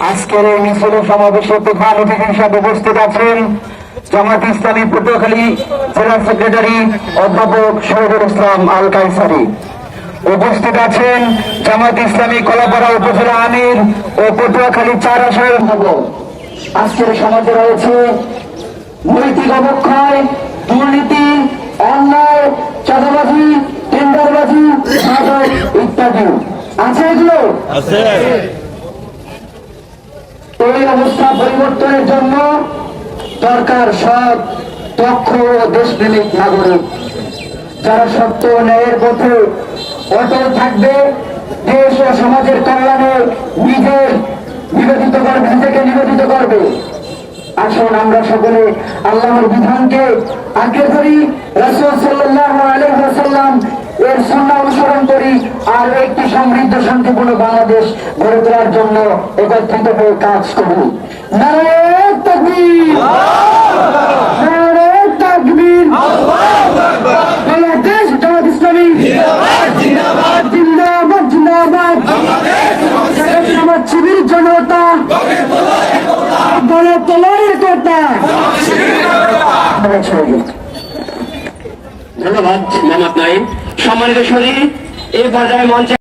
আজকের এই মিছিল সমাবেশে প্রধান অতিথি হিসাবে উপস্থিত আছেন। জামাত ইসলামী পটুয়াখালী জেলা সেক্রেটারি অধ্যাপক শহীদুল ইসলাম আল কাইসারি। উপস্থিত আছেন জামাত ইসলামী কলাপাড়া উপজেলা আমির ও পটুয়াখালী চার আসনের আজকের সমাজে রয়েছে নৈতিক অবক্ষয়, দুর্নীতি, অন্যায়, চাঁদাবাজি, টেন্ডারবাজি ইত্যাদি। আছে এগুলো? এই অবস্থা পরিবর্তনের জন্য দরকার সব দক্ষ ও দেশপ্রেমিক নাগরিক। যারা সত্য ন্যায়ের পথে অটল থাকবে, দেশ ও সমাজের কল্যাণে নিজের নিবেদিত করবে নিজেকে নিবেদিত করবে আসুন আমরা সকলে আল্লাহর বিধানকে আঁকে ধরি। রসুল সাল্লাহ আলহাম এর সন্না আর একটি সমৃদ্ধ শান্তিপূর্ণ বাংলাদেশ গড়ে তোলার জন্য একত্রিত হয়ে কাজ করি ধন্যবাদ, মোহাম্মদ নাইম সম্মানিত শরীর এই পর্যায়ে মঞ্চে